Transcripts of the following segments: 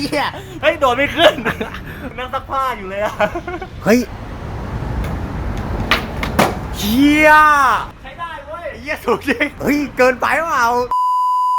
เหี้ยเฮ้ยโดดไม่ขึ้น นั่งซักผ้าอยู่เลยอะเฮ้ยเฮียใช้ได้เว้ยเฮียถูกจริงเฮ้ยเกินไปเปล่า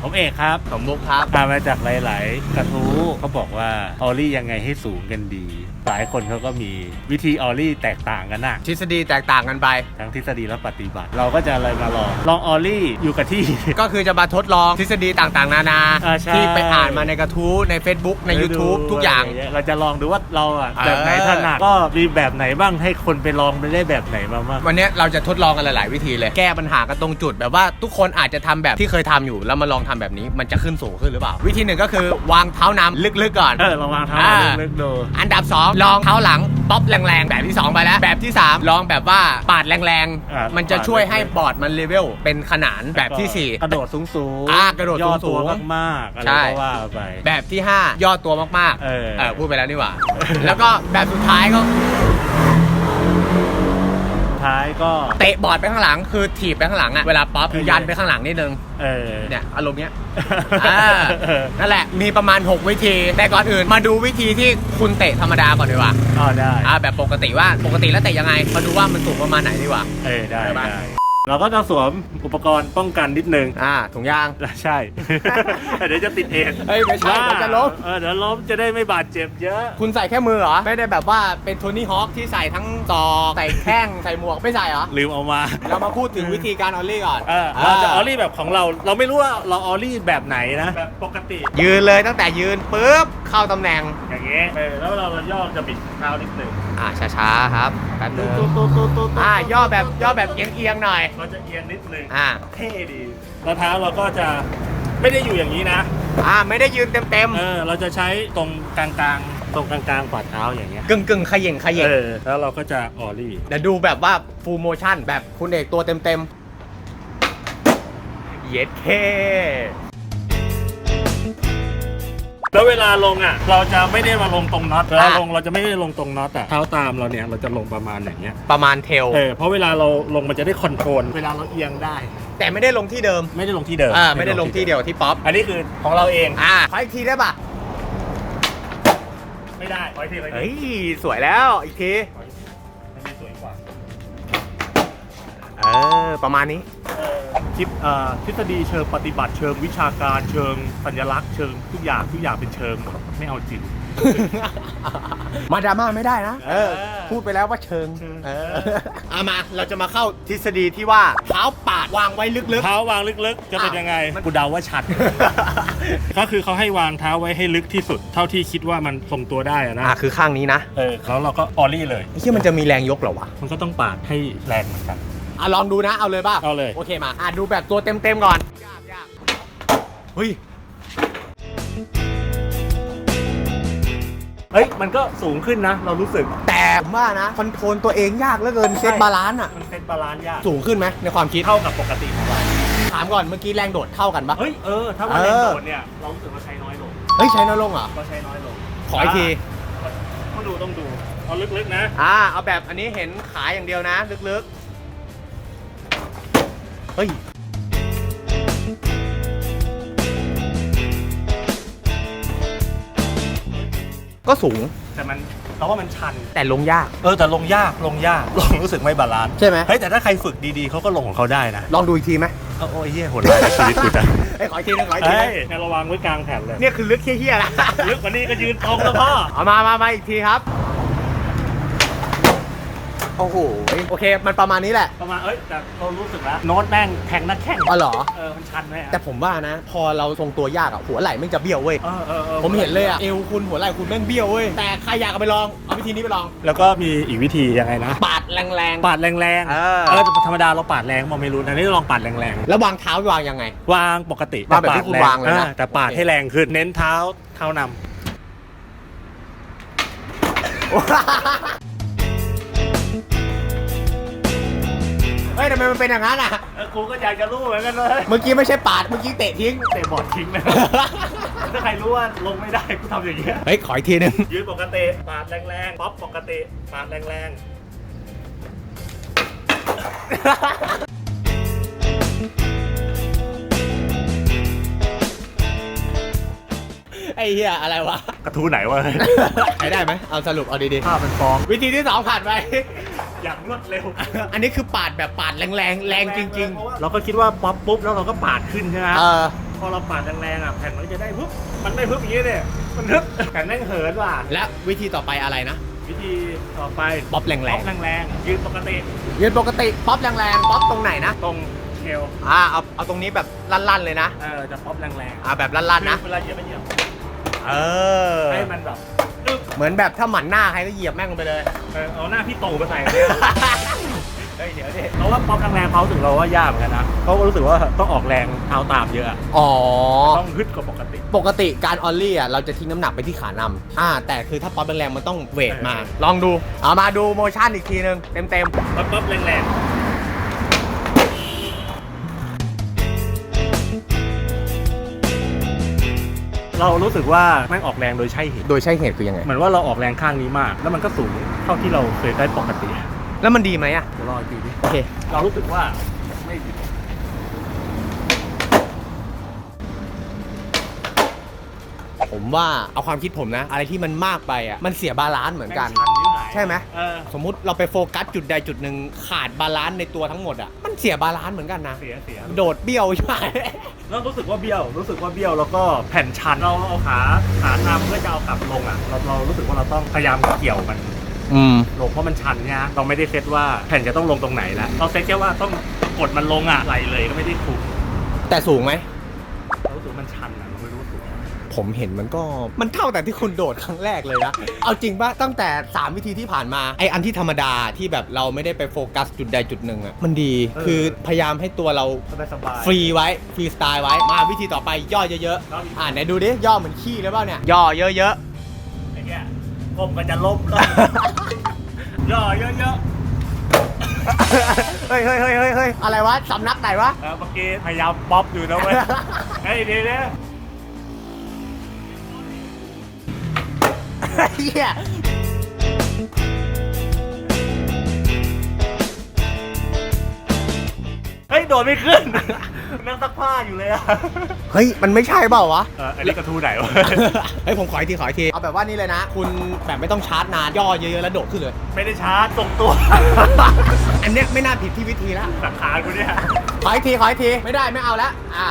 ผมเอกครับผมมุกครับ มามาจากหลาย ๆ กระทู้เขาบอกว่าออลลี่ยังไงให้สูงกันดี หลายคนเขาก็มีวิธีออลลี่แตกต่างกันนะทฤษฎีแตกต่างกันไป ทั้งทฤษฎีและปฏิบัติ เราก็จะเลยมาลองลองออลลี่อยู่กับที่ ก็คือจะมาทดลองทฤษฎีต่างๆ นานา อ่าใช่ ที่ไปอ่านมาในกระทู้ใน Facebook ใน YouTube ทุกอย่างะไรเงี้เราจะลองดูว่าเราอะเออ แบบไหนถนัดก็มีแบบไหนบ้างให้คนไปลองไปได้แบบไหนมาบ้างวันเนี้ยเราจะทดลองกันหลาย ๆ วิธีเลย แก้ปัญหากันตรงจุด แบบว่าทุกคนอาจจะทำแบบที่เคยทำอยู่แล้วมาลองทำแบบนี้มันจะขึ้นสูงขึ้นหรือเปล่า วิธีหนึ่งก็คือวางเท้าน้ำลึก ๆ ก่อน เออลองวางเท้าอ่า ลึกๆดู อันดับ2ลองเท้าหลังป๊อปแรงๆ แบบที่ 2 ไปแล้ว แบบที่ 3 ลองแบบว่าปาดแรงอ่าๆมันจะช่วยให้บอร์ดมันเลเวลเป็นขนานแบบที่กระโดดสูงสูงอ่ากระโดดย่อสูตัวงมากๆอะไรใช่ ก็ว่าไป4แบบที่ 5 ย่อตัวมากๆเออ พูดไปแล้วนี่หว่า แล้วก็แบบสุดท้ายก็ ท้ายก็ เตะบอร์ดไปข้างหลังคือถีบไปข้างหลังอะเวลาป๊อปคือยันไปข้างหลังนิดนึงเออเนี่ยอารมณ์เนี้ยอ่านั่นแหละมีประมาณ 6 วิธี แต่ก่อนอื่นมาดูวิธีที่คุณเตะธรรมดาก่อนดีกว่าอ๋อได้อ่าแบบปกติว่าปกติแล้วเตะยังไงมาดูว่ามันสูงประมาณไหนดีกว่าเออได้ได้ปะได้ เราก็จะสวมอุปกรณ์ป้องกันนิดนึงอ่าถุงยาง ใช่ เดี๋ยวจะติดเองเฮ้ยไม่ใช่เดี๋ยวจะล้ม เออเดี๋ยวล้มจะได้ไม่บาดเจ็บเยอะ คุณใส่แค่มือเหรอ ไม่ได้แบบว่าเป็นโทนี่ฮอคที่ใส่ทั้งจอกใส่แข้งใส่หมวกไม่ใส่เหรอ ลืมเอามา เรามาพูดถึงวิธีการออลลี่ก่อนเออเราจะออลลี่แบบของเรา เราไม่รู้ว่าเราออลลี่แบบไหนนะแบบปกติ ยืนเลยตั้งแต่ยืนปุ๊บเข้าตำแหน่ง อย่างเงี้ยเออแล้วเราเราย่อจะบิดเท้านิดหนึ่งอ่าช้าๆครับแป๊บนึงตุ๊ตุ๊ตุ๊ตุ๊ตุ๊อ่าย่อแบบย่อแบบเอียงๆหน่อย เราจะเอียงนิดหนึ่งอ่า เท่ดีแล้วเท้าเราก็จะไม่ได้อยู่อย่างนี้นะอ่าไม่ได้ยืนเต็มเออเราจะใช้ตรงกลางๆ ตรงกลางๆฝ่าเท้าอย่างเงี้ยๆกึ่งกึ่งๆเขย่งเขย่งเออแล้วเราก็จะออลลี่เดี๋ยวดูแบบว่าฟูลโมชั่นแบบคุณเอกตัวเต็มๆเย็ดเค แล้วเวลาลงอะ เราจะไม่ได้มาลงตรงน็อตเวลาลงเราจะไม่ได้ลงตรงน็อตอะเท้าตามเราเนี่ยเราจะลงประมาณอย่างเงี้ยประมาณเทลเออเพราะเวลาเราลงมันจะได้คอนโทรลเวลาเราเอียงได้ แต่ไม่ได้ลงที่เดิมไม่ได้ลงที่เดิมอ่าไม่ได้ลงที่เดียวที่ป๊อปอันนี้คือของเราเองอ่าขออีกทีได้ปะไม่ได้ขออีกทีขออีกเฮ้ทียสวยแล้วอีกทีขออีกทีอันนี้สวยกว่าเออประมาณนี้ คิดทฤษฎีเชิงปฏิบัติเชิงวิชาการเชิงสัญลักษณ์เชิงทุกอย่างทุกอย่างเป็นเชิงไม่เอาจริง มาดราม่าไม่ได้นะ เออเออพูดไปแล้วว่าเชิงเชิง เออเอามาเราจะมาเข้าทฤษฎีที่ว่าเท้าปาดวางไว้ลึก เท้าวางลึกๆ จะเป็นยังไงมันกูเดาว่าชัดๆก็คือเขาให้วางเท้าไว้ให้ลึกที่สุด เท่าที่คิดว่ามันทรงตัวได้อะนะอ่าคือข้างนี้นะเออแล้วเราก็ออลลี่เลย ไอ้ที่มันจะมีแรงยกเหรอวะ มันก็ต้องปาดให้แรงเหมือนกัน อะลองดูนะเอาเลยป่ะเอาเลย โอเคมาอะดูแบบตัวเต็มๆก่อนยากยากเฮ้ยเฮ้ยมันก็สูงขึ้นนะ เรารู้สึกแต่ผมว่านะคอนโทรลตัวเองยากเหลือเกินเซตบาลานซ์อะมันเป็นบาลานซ์ยากสูงขึ้นไหมในความคิดเท่ากับปกติของเราถามก่อนเมื่อกี้แรงโดดเท่ากันปะเฮ้ยเออถ้าว่าเอแรงอโดดเนี่ยเรารู้สึกว่าใช้น้อยลงเฮ้ยใช้น้อยลงเหรอก็ใช้น้อยลงขออีกทีต้องดูต้องดูเอาลึกๆนะอ่าเอาแบบอันนี้เห็นขาอย่างเดียวนะ ลึกๆ เฮ้ย ก็สูงแต่มันเราว่ามันชัน แต่ลงยาก เออแต่ลงยากลงยากลงรู้สึกไม่บาลานซ์ใช่ไหมเฮ้ยแต่ถ้าใครฝึกดีๆเขาก็ลงของเขาได้นะลองดูอีกทีไหมเอาโอ้ยเหี้ยโหดร้ายในชีวิตกูจังเฮ้ยขออีกทีนึงขออีกทีเฮ้นึยงเนี่ยระวังไว้กลางแผ่นเลย เนี่ยคือลึกเฮี้ยๆนะ ลึกกว่านี้ก็ยืนตรงแล้วพ่อเอามามามาอีกทีครับ โอ้โหโอเค มันประมาณนี้แหละประมาณเอ้ยแต่เรารู้สึกแล้วโน้ตแม่งแทงนักแข่งอ๋อเหรอ เออมันชันไหมอะแต่ผมว่านะ พอเราทรงตัวยากอะหัวไหล่แม่งจะเบี้ยวเว้ย เออเออออผมเห็นเลยอะเอวคุณหัวไหล่คุณแม่งเบี้ยวเว้ย แต่ใครอยากเอาไปลอง เอาวิธีนี้ไปลอง แล้วก็มีอีกวิธียังไงนะปาดแรง ปาดแรงเออ เออธรรมดาเราปาดแรงมองไม่รู้นะนี่ลองปาดแรงๆ แล้ววางเท้าวางยังไง ๆ วางปกติวางแบบที่คุณปดรงวางเลยนะ อ่แต่ปาดโอเคให้แรงขึ้นเน้นเท้าเท้านำ เฮ้ยทำไมมันเป็นอย่างนั้นอะเออกูก็อยากจะรู้เหมือนกันเลยเมื่อกี้ไม่ใช่ปาด เมื่อกี้เตะทิ้ง เตะบอลทิ้งเลยถ้าใครรู้ว่าลงไม่ได้กูทำอย่างเงี้ยเฮ้ย ขออีกทีนึง ยืนปกติปาดแรงๆป๊อปปกติปาดแรงๆไอ้เหี้ยอะไรวะกระทู้ไหนวะใช้ได้ไหม เอาสรุปเอาดีภาพมันฟ้องๆ วิธีที่สองผ่านไป อย่างรวดเร็วอันนี้คือปาดแบบปาดแรงๆแรงจริงๆเราก็คิดว่าป๊อปปุ๊บแล้วเราก็ปาดขึ้นใช่ไหมๆ เออ พอเราปาดแรงๆอะแผ่นมันก็จะได้ปุ๊บมันไม่ปุ๊บอย่างนี้เนี่ยมันฮึบแผ่นแม่งเหินว่ะและวิธีต่อไปอะไรนะ วิธีต่อไปป๊อปแรป๊องปแรงๆยืนปกติๆยืนปกติป๊อปแรงๆป๊อปตรงไหนนะ ตรงเอวอ่าเอาเอาตรงนี้แบบลั่นๆเลยนะ เออจะป๊อปแรงๆอ่าแบบลั่นๆนะ คือเวลาเหยียบไม่เหยียบเออ ให้มันแบบอึ๊บ เหมือนแบบถ้าหมันหน้าใครก็เหยียบแม่งลงไปเลย เออเอาหน้าพี่โตมาใส่เนี่ยเฮ้ยเดี๋ยวดิเพราะว่าป๊อปแรงๆเขารู้สึกเราว่ายากเหมือนกันนะเขาก็รู้สึกว่าต้องออกแรงเท้าตามเยอะอะอ๋อ ต้องฮึดกว่าปกติ ปกติการออลลี่อะเราจะทิ้งน้ำหนักไปที่ขานำอ่า แต่คือถ้าป๊อปแรงๆมันต้องเวทมา ลองดู เอามาดูโมชั่นอีกทีนึงเต็มป๊อปป๊อปแรงๆ เรารู้สึกว่าแม่งออกแรงโดยใช่เหตุๆโดยใช่เหตุคือยังไง เหมือนว่าเราออกแรงข้างนี้มาก แล้วมันก็สูงเท่าที่เราเคยได้ปกติแล้วมันดีไหมอะเดี๋ยวรออีกทีดิโอเคเรารู้สึกว่าไม่ดีผมว่าเอาความคิดผมนะ อะไรที่มันมากไปอะมันเสียบาลานซ์เหมือนกัน แม่งชัยิ่งาย ใช่ไหม เออสมมุติเราไปโฟกัสจุดใดจุดหนึ่งขาดบาลานซ์ในตัวทั้งหมดอะ มันเสียบาลานซ์เหมือนกันนะ เสียเสียโดดเบี้ยวใช่ไหมแล้วรู้สึกว่าเบี้ยว รู้สึกว่าเบี้ยวแล้วก็แผ่นชันเราเอาขาขานำเพื่อจะเอากลับลงอะเราเรารู้สึกว่าเราต้องพยายามเกี่ยวมันอืม ลงเพราะมันชันเนี่ยเราไม่ได้เซตว่าแผ่นจะต้องลงตรงไหนแล้วเราเซตแค่ว่าต้องกดมันลงอะไหลเลยก็ไม่ได้คุมแต่สูงไหมเรารู้สึกมันชันอะเราไม่รู้สึก ผมเห็นมันก็มันเท่าแต่ที่คุณโดดครั้งแรกเลยนะ เอาจริงป่ะตั้งแต่ 3 วิธีที่ผ่านมาไออันที่ธรรมดาที่แบบเราไม่ได้ไปโฟกัสจุดใดจุดหนึ่งอะมันดีคือพยายามให้ตัวเราสบายสบายฟรีไว้ฟรีสไตล์ไว้มาวิธีต่อไปย่อเยอะๆอ่าไหนดูดิย่อเหมือนขี้เลยเปล่าเนี่ยย่อเยอะไอ้เงี้ยก้มก็จะล้มย่อเยอะๆเฮ้ยเฮ้ยเฮ้ยเฮ้ยเฮ้ยอะไรวะสำนักไหนวะๆเออเมื่อกี้พยายามป๊อปอยู่นะเว้ย เฮ้ยเดี๋ยว เดี๋ยวเฮียเฮ้ย โดดไม่ขึ้น นั่งซักผ้าอยู่เลยอะเฮ้ย มันไม่ใช่เปล่าวะ เอออันนี้กระทู้ไหนวะ เฮ้ย ผมขออีกทีขออีกที เอาแบบว่านี่เลยนะ คุณแบบไม่ต้องชาร์จนาน ย่อเยอะๆแล้วโดดขึ้นเลย ไม่ได้ชาร์จตรงตัวอันเนี้ยไม่น่าผิดที่วิธีละสักขากูเนี่ย ขออีกทีขออีกที ไม่ได้ไม่เอาละอะ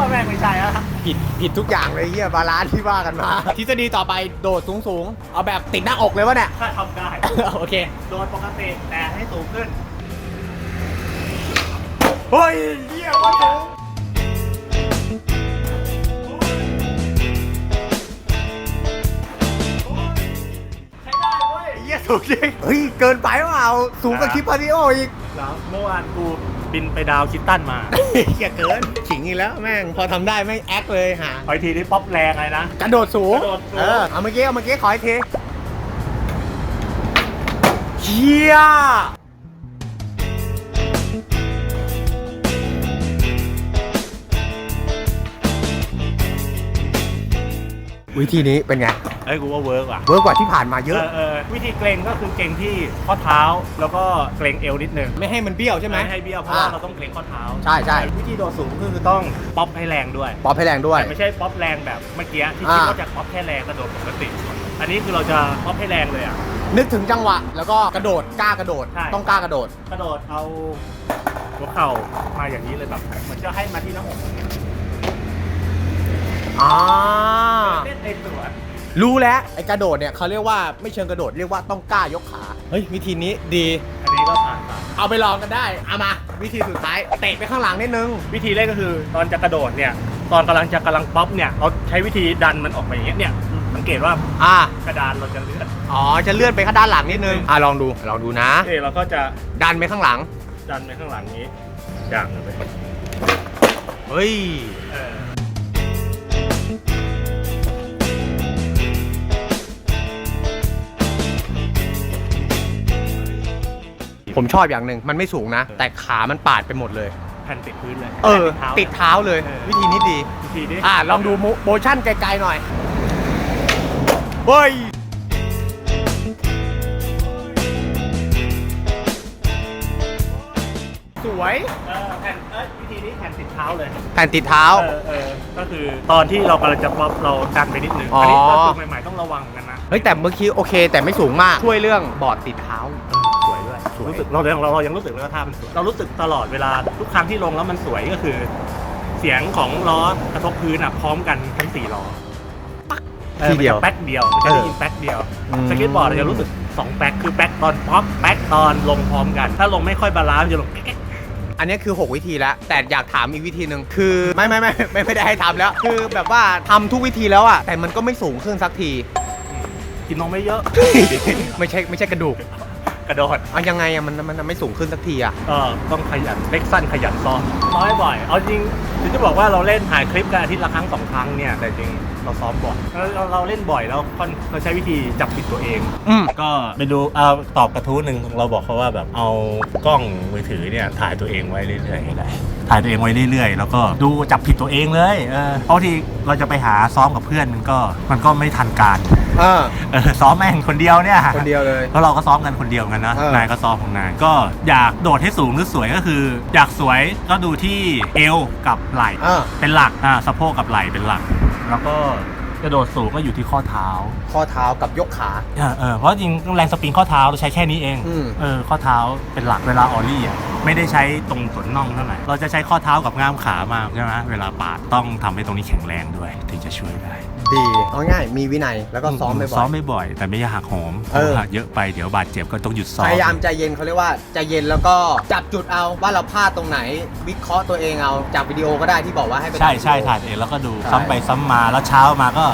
ตัวแม่งไม่ใช่ละผิดผิดทุกอย่างเลยเฮียบาลานซ์ที่ว่ากันมา ทฤษฎีต่อไปโดดสูงสูงๆเอาแบบติดหน้าอกเลยวะเนี่ย ถ้าทำได้ โอเค โดนปกติแต่ให้สูงขึ้น เฮ้ยเฮียว่าสูงใช้ได้เว้ยเฮียสูงจริงเฮ้ย เกินไปเปล่าสูงกว่าคลิปพาริโออีก แล้วเมื่อวานกู บินไปดาวคิตตันมาเฮียเกินขิงอีกแล้วแม่ง พอทำได้แม่งแอคเลยหาขออีกทีที่ป๊อปแรงเลยนะ กระโดดสูง กระโดดสูง เออ เอาเมื่อกี้เอาเมื่อกี้ขออีกทีเฮีย วิธีนี้เป็นไงเอ้ยกูว่าเวิร์กว่ะ เวิร์กกว่าที่ผ่านมาเยอะ เออวิธีเกรงก็คือเกรงที่ข้อเท้าแล้วก็เกรงเอวนิดนึงไม่ให้มันเบี้ยวใช่ไหมไม่ให้เบี้ยวเพราะว่าเราต้องเกรงข้อเท้าใช่ใช่ วิธีโดดสูงก็คือต้องป๊อปให้แรงด้วยปอบให้แรงด้วย แต่ไม่ใช่ป๊อปแรงแบบเมื่อกี้ที่คิดอ่า ว่าจะป๊อปแค่แรงกระโดดปกติ อันนี้คือเราจะป๊อปให้แรงเลยอะ นึกถึงจังหวะ แล้วก็กระโดดกล้ากระโดด ใช่ ต้องกล้ากระโดด กระโดดเอาหัวเข่ามาอย่างนี้เลยแบบเหมือนจะให้มาที่หน้าอก อ่าเล่นในสวนรู้แล้ว ไอ้กระโดดเนี่ยเขาเรียกว่าไม่เชิงกระโดดเรียกว่าต้องกล้ายกขา เฮ้ย วิธีนี้ดี อันนี้ก็ผ่านไปเอาไปลองกันได้ เอามา วิธีสุดท้าย เตะไปข้างหลังนิดนึง วิธีแรกก็คือตอนจะกระโดดเนี่ย ตอนกำลังจะกำลังป๊อปเนี่ยเราใช้วิธีดันมันออกไปอย่างเงี้ยเนี่ยสังเกตว่าอ่า กระดานเราจะเลื่อนอ๋อ จะเลื่อนไปข้างด้านหลังนิดนึง อ่าลองดู ลองดูนะโอเคเราก็จะดันไปข้างหลัง ดันไปข้างหลังนี้อย่างหนึงไปเฮ้ย เออ ผมชอบอย่างหนึ่งมันไม่สูงนะ แต่ขามันปาดไปหมดเลย แผ่นติดพื้นเลยเออ แผ่นติดเท้าเลยเออวิธีนี้ดี วิธีนี้อ่าลองดูโมชั่นไกลๆหน่อย เฮ้ยสววยเออแผ่นเอ้ยวิธีนี้แผ่นติดเท้าเลยแผ่นติดเท้า เออเออก็คือตอนที่เรากำลังจะป๊อปเราดันไปนิดนึงอ๋ออั อันนี้ตอนฝึกใหม่ๆต้องระวังกันนะเฮ้ยแต่เมื่อกี้โอเค แต่ไม่สูงมาก ช่วยเรื่องบอร์ดติดเท้าสวยด้วย สวย รู้สึกเราเราเรายังรู้สึกเลยว่าท่ามันสวยเรารู้สึกตลอดเวลาทุกครั้งที่ลงแล้วมันสวยก็คือ เสียงของล้อกระทบพื้นอะพร้อมกันทั้งสี่ล้อปักออทีเดียวมันจะแป๊กเดียวมันจะได้ยินแป๊กเดียว อืม สเก็ตบอร์ดเราจะรู้สึกสองแป๊กคือแป๊กตอนป๊อปแป๊กตอนลงพร้อมกัน ถ้าลงไม่ค่อยบาลานซ์มันจะลงแก๊ก อันนี้คือ 6 วิธีแล้ว แต่อยากถามอีกวิธีหนึ่งคือไม่ไม่ไม่ไม่ไม่ได้ให้ทำแล้ว คือแบบว่าทำทุกวิธีแล้วอะแต่มันก็ไม่สูงขึ้นสักที กินนมไม่เยอะ ไม่ใช่ไม่ใช่กระดูก กระโดดเอายังไงอะมันมันมันไม่สูงขึ้นสักทีอะก็ต้องขยันเล็กสั้นขยันซ้อมซ้อมให้บ่อย เอาจริงถึงจะบอกว่าเราเล่นถ่ายคลิปกันอาทิตย์ละครั้งสองครั้งเนี่ยแต่จริงเราซ้อมบ่อยเราเราเราเล่นบ่อยแล้วค่อนเราใช้วิธีจับผิดตัวเอง อืมก็ไปดูเอาตอบกระทู้หนึ่งเราบอกเขาว่าแบบเอากล้องมือถือเนี่ยถ่ายตัวเองไว้เรื่อยๆให้ได้ ถ่ายตัวเองไว้เรื่อยๆ แล้วก็ดูจับผิดตัวเองเลย เออเพราะที่เราจะไปหาซ้อมกับเพื่อนมันก็มันก็ไม่ทันการเออเออซ้อมแม่งคนเดียวเนี่ยคนเดียวเลยแล้วเราก็ซ้อมกันคนเดียวกันนะเออ นายก็ซ้อมของนายก็อยากโดดให้สูงหรือสวยก็คือ อยากสวยก็ดูที่เอวกับไหล่เออเป็นหลักอ่าสะโพกกับไหล่เป็นหลัก แล้วก็ กระโดดสูงก็อยู่ที่ข้อเท้า ข้อเท้ากับยกขาเออเออเพราะจริงแรงสปริงข้อเท้าเราใช้แค่นี้เองอืม เออข้อเท้าเป็นหลักเวลาออลลี่อะไม่ได้ใช้ตรงส่วนน่องเท่าไหร่เราจะใช้ข้อเท้ากับง่ามขามาใช่ไหมเวลาปาดต้องทำให้ตรงนี้แข็งแรงด้วย ถึงจะช่วยได้ ดีเอาง่ายมีวินัยแล้วก็ซ้อมบ่ซ้อมอยไม่บ่อย แต่ไม่อยากหักโหมเออหักเยอะไปเดี๋ยวบาดเจ็บก็ต้องหยุดซ้อๆมพยายามใจเย็นเขาเรียกว่าใจเย็นแล้วก็จับจุดเอาว่าเราพลาดตรงไหน วิเคราะห์ตัวเองเอาจากวิดีโอก็ได้ที่บอกว่าให้ไป ใช่ดูใช่ถ่ายเองแล้วก็ดูใช่ ซ้ำไปซ้ำมาแล้วเช้ามาก็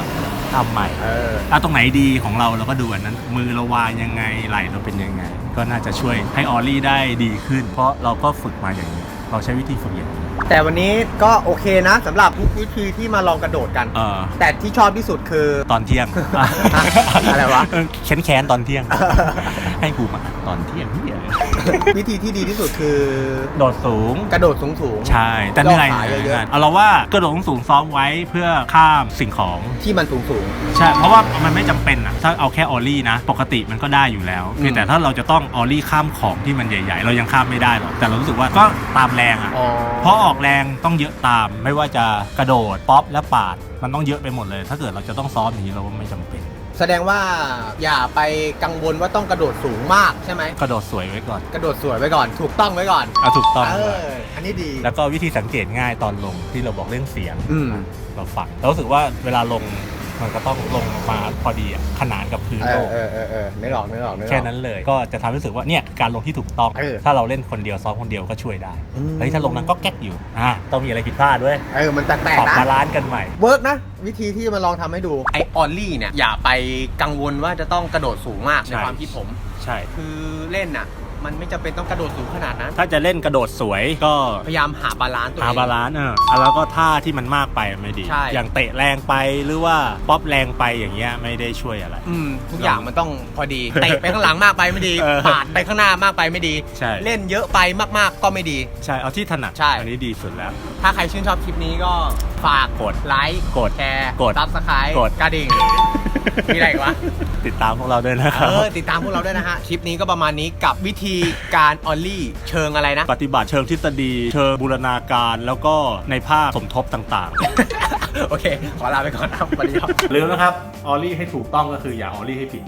ทำใหม่เออ เอาตรงไหนดีของเราเราก็ดูอันนั้น มือเราวางยังไงไหลเราเป็นยังไง ก็น่าจะช่วยให้ออลลี่ได้ดีขึ้น เพราะเราก็ฝึกมาอย่างนี้ เราใช้วิธีฝึกอย่างนี้ แต่วันนี้ก็โอเคนะสำหรับวิธีที่มาลองกระโดดกัน เออแต่ที่ชอบที่สุดคือ ตอนเที่ยงอะไรวะ แค้นแค้นๆตอนเที่ยง ให้กูมาตอนเที่ยงเหียวิธีที่ดีที่สุดคือ โดดสูง กระโดดสูงสูงๆใช่ แต่เหนื่อยย่อขาเยเหนื่อะอยเอาเราว่ากระโดดสูงๆซ้อมไว้เพื่อข้ามสิ่งของ ๆที่มันสูงสูง ใช่ เพราะว่ามันไม่จำเป็นอะถ้าเอาแค่ออลลี่นะ ปกติมันก็ได้อยู่แล้วอืมเพียงแต่ถ้าเราจะต้องออลลี่ข้ามของที่มันใหญ่ ๆ เรายังข้ามไม่ได้หรอก แต่เรารู้สึกว่าก็ตามแรงอะอ๋อ เพราะออกแรงต้องเยอะตาม ไม่ว่าจะกระโดดป๊อปและปาด มันต้องเยอะไปหมดเลย ถ้าเกิดเราจะต้องซ้อมอย่างนี้เราว่าไม่จำเป็น แสดงว่าอย่าไปกังวลว่าต้องกระโดดสูงมากใช่ไหมกระโดดสวยไว้ก่อนกระโดดสวยไว้ก่อน ถูกต้องไว้ก่อนเอาถูกต้องเอไว้ออันนี้ดีแล้วก็วิธีสังเกตง่ายตอนลงที่เราบอกเรื่องเสียงอืมเราฟังเรารู้สึกว่าเวลาลง มันก็ต้องลงมาพอดีอะขนานกับพื้นเอโลอกเออเออเออนึกออกนึกออกนึกออก แค่นั้นเลย ก็จะทำให้รู้สึกว่าเนี่ยการลงที่ถูกต้อง เออถ้าเราเล่นคนเดียวซ้อมคนเดียวก็ช่วยได้อืม เฮ้ยถ้าลงนั้นก็แก๊กอยู่อ่าต้องมีอะไรผิดพลาดด้วยเออมันแปลปกรับๆนะบาลานซ์กันใหม่ เวิร์กนะ วิธีที่จะมาลองทำให้ดู ไอออลลี่เนี่ยอย่าไปกังวลว่าจะต้องกระโดดสูงมากใช่ ในความคิดผม ใช่ คือเล่นน่ะ มันไม่จำเป็นต้องกระโดดสูงขนาดนั้น ถ้าจะเล่นกระโดดสวยก็พยายามหาบาลานซ์ตัวเอหางบาลานซ์เออแล้วก็ท่าที่มันมากไปไม่ดี ใช่ อย่างเตะแรงไปหรือว่าป๊อปแรงไปอย่างเงี้ยไม่ได้ช่วยอะไร อืมทุกอย่างมันต้องพอดีเตะไปข้างหลังมากไปไม่ดีเออปาดไปข้างหน้ามากไปไม่ดี ใช่ เล่นเยอะไปมากๆก็ไม่ดี ใช่เอาที่ถนัดใช่ อันนี้ดีสุดแล้ว ถ้าใครชื่นชอบคลิปนี้ก็ฝากกดไลค์กดแชร์กดซับสไครต์กด กระดิ่ง มีอะไรอีกวะ ติดตามพวกเราด้วยนะครับ เออติดตามพวกเราด้วยนะฮะ คลิปนี้ก็ประมาณนี้กับวิธีการออลลี่เชิงอะไรนะ ปฏิบัติเชิงทฤษฎี เชิงบูรณาการ แล้วก็ในภาคสมทบต่างโอเค ขอลาไปก่อนครับสวัสดีครับ ๆลืมนะครับออลลี่ให้ถูกต้องก็คืออย่าออลลี่ให้ผิด